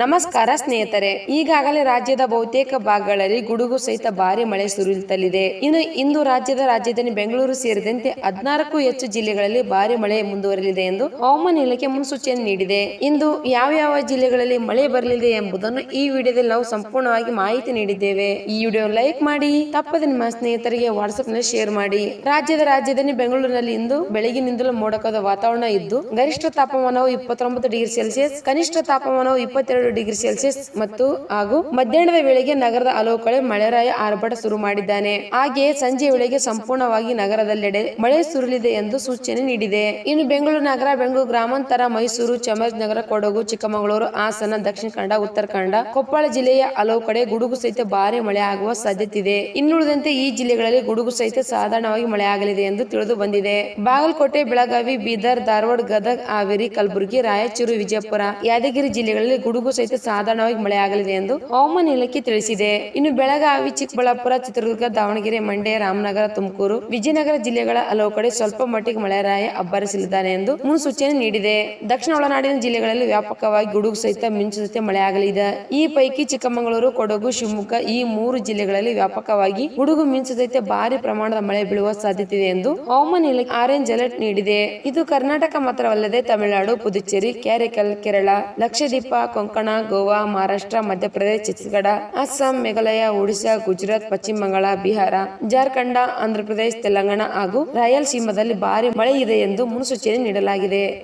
ನಮಸ್ಕಾರ ಸ್ನೇಹಿತರೆ, ಈಗಾಗಲೇ ರಾಜ್ಯದ ಬಹುತೇಕ ಭಾಗಗಳಲ್ಲಿ ಗುಡುಗು ಸಹಿತ ಭಾರಿ ಮಳೆ ಸುರಿಯುತ್ತಲಿದೆ ಇನ್ನು ಇಂದು ರಾಜ್ಯದ ರಾಜಧಾನಿ ಬೆಂಗಳೂರು ಸೇರಿದಂತೆ ಹದಿನಾರಕ್ಕೂ ಹೆಚ್ಚು ಜಿಲ್ಲೆಗಳಲ್ಲಿ ಭಾರಿ ಮಳೆ ಮುಂದುವರಿದಿದೆ ಎಂದು ಹವಾಮಾನ ಇಲಾಖೆ ಮುನ್ಸೂಚನೆ ನೀಡಿದೆ. ಇಂದು ಯಾವ ಯಾವ ಜಿಲ್ಲೆಗಳಲ್ಲಿ ಮಳೆ ಬರಲಿದೆ ಎಂಬುದನ್ನು ಈ ವಿಡಿಯೋದಲ್ಲಿ ನಾವು ಸಂಪೂರ್ಣವಾಗಿ ಮಾಹಿತಿ ನೀಡಿದ್ದೇವೆ. ಈ ವಿಡಿಯೋ ಲೈಕ್ ಮಾಡಿ, ತಪ್ಪದೆ ನಿಮ್ಮ ಸ್ನೇಹಿತರಿಗೆ ವಾಟ್ಸ್ಆಪ್ನಲ್ಲಿ ಶೇರ್ ಮಾಡಿ. ರಾಜ್ಯದ ರಾಜಧಾನಿ ಬೆಂಗಳೂರಿನಲ್ಲಿ ಇಂದು ಬೆಳಗಿನಿಂದಲೂ ಮೋಡಕದ ವಾತಾವರಣ ಇದ್ದು, ಗರಿಷ್ಠ ತಾಪಮಾನವು ಇಪ್ಪತ್ತೊಂಬತ್ತು ಡಿಗ್ರಿ ಸೆಲ್ಸಿಯಸ್, ಕನಿಷ್ಠ ತಾಪಮಾನವು ಇಪ್ಪತ್ತೆರಡು ಡಿಗ್ರಿ ಸೆಲ್ಸಿಯಸ್ ಮತ್ತು ಹಾಗೂ ಮಧ್ಯಾಹ್ನದ ವೇಳೆಗೆ ನಗರದ ಹಲವು ಕಡೆ ಮಳೆರಾಯ ಆರ್ಭಟ ಶುರು ಮಾಡಿದ್ದಾನೆ. ಹಾಗೆಯೇ ಸಂಜೆ ವೇಳೆಗೆ ಸಂಪೂರ್ಣವಾಗಿ ನಗರದಲ್ಲೆಡೆ ಮಳೆ ಸುರಿಲಿದೆ ಎಂದು ಸೂಚನೆ ನೀಡಿದೆ. ಇನ್ನು ಬೆಂಗಳೂರು ನಗರ, ಬೆಂಗಳೂರು ಗ್ರಾಮಾಂತರ, ಮೈಸೂರು ಚಾಮರಾಜನಗರ ಕೊಡಗು, ಚಿಕ್ಕಮಗಳೂರು, ಹಾಸನ, ದಕ್ಷಿಣ ಕನ್ನಡ, ಉತ್ತರ ಕನ್ನಡ, ಕೊಪ್ಪಳ ಜಿಲ್ಲೆಯ ಹಲವು ಕಡೆ ಗುಡುಗು ಸಹಿತ ಭಾರಿ ಮಳೆ ಆಗುವ ಸಾಧ್ಯತೆ ಇದೆ ಇನ್ನುಳಿದಂತೆ ಈ ಜಿಲ್ಲೆಗಳಲ್ಲಿ ಗುಡುಗು ಸಹಿತ ಸಾಧಾರಣವಾಗಿ ಮಳೆ ಆಗಲಿದೆ ಎಂದು ತಿಳಿದು ಬಂದಿದೆ. ಬಾಗಲಕೋಟೆ, ಬೆಳಗಾವಿ, ಬೀದರ್, ಧಾರವಾಡ, ಗದಗ, ಹಾವೇರಿ, ಕಲಬುರಗಿ, ರಾಯಚೂರು, ವಿಜಯಪುರ, ಯಾದಗಿರಿ ಜಿಲ್ಲೆಗಳಲ್ಲಿ ಗುಡುಗು ಸಹಿತ ಸಾಧಾರಣವಾಗಿ ಮಳೆ ಆಗಲಿದೆ ಎಂದು ಹವಾಮಾನ ಇಲಾಖೆ ತಿಳಿಸಿದೆ. ಇನ್ನು ಬೆಳಗಾವಿ, ಚಿಕ್ಕಬಳ್ಳಾಪುರ, ಚಿತ್ರದುರ್ಗ, ದಾವಣಗೆರೆ, ಮಂಡ್ಯ, ರಾಮನಗರ, ತುಮಕೂರು, ವಿಜಯನಗರ ಜಿಲ್ಲೆಗಳ ಹಲವು ಕಡೆ ಸ್ವಲ್ಪ ಮಟ್ಟಿಗೆ ಮಳೆರಾಯ ಅಬ್ಬರಿಸಲಿದ್ದಾರೆ ಎಂದು ಮುನ್ಸೂಚನೆ ನೀಡಿದೆ. ದಕ್ಷಿಣ ಒಳನಾಡಿನ ಜಿಲ್ಲೆಗಳಲ್ಲಿ ವ್ಯಾಪಕವಾಗಿ ಗುಡುಗು ಸಹಿತ ಮಿಂಚು ಸಹಿತ ಮಳೆ ಆಗಲಿದೆ. ಈ ಪೈಕಿ ಚಿಕ್ಕಮಗಳೂರು, ಕೊಡಗು, ಶಿವಮೊಗ್ಗ ಈ ಮೂರು ಜಿಲ್ಲೆಗಳಲ್ಲಿ ವ್ಯಾಪಕವಾಗಿ ಗುಡುಗು ಮಿಂಚು ಸಹಿತ ಭಾರಿ ಪ್ರಮಾಣದ ಮಳೆ ಬೀಳುವ ಸಾಧ್ಯತೆ ಇದೆ ಎಂದು ಹವಾಮಾನ ಇಲಾಖೆ ಆರೆಂಜ್ ಅಲರ್ಟ್ ನೀಡಿದೆ. ಇದು ಕರ್ನಾಟಕ ಮಾತ್ರವಲ್ಲದೆ ತಮಿಳುನಾಡು, ಪುದುಚೇರಿ ಕೇರಳ, ಲಕ್ಷದ್ವೀಪ, ಕೊಂಕಣ ಗೋವಾ, ಮಹಾರಾಷ್ಟ್ರ, ಮಧ್ಯಪ್ರದೇಶ, ಛತ್ತೀಸ್ಗಢ, ಅಸ್ಸಾಂ, ಮೇಘಾಲಯ, ಒಡಿಶಾ, ಗುಜರಾತ್, ಪಶ್ಚಿಮ ಬಂಗಾಳ, ಬಿಹಾರ, ಜಾರ್ಖಂಡ ಆಂಧ್ರಪ್ರದೇಶ ತೆಲಂಗಾಣ ಹಾಗೂ ರಾಯಲಸೀಮಾದಲ್ಲಿ ಭಾರಿ ಮಳೆ ಇದೆ ಎಂದು ಮುನ್ಸೂಚನೆ ನೀಡಲಾಗಿದೆ.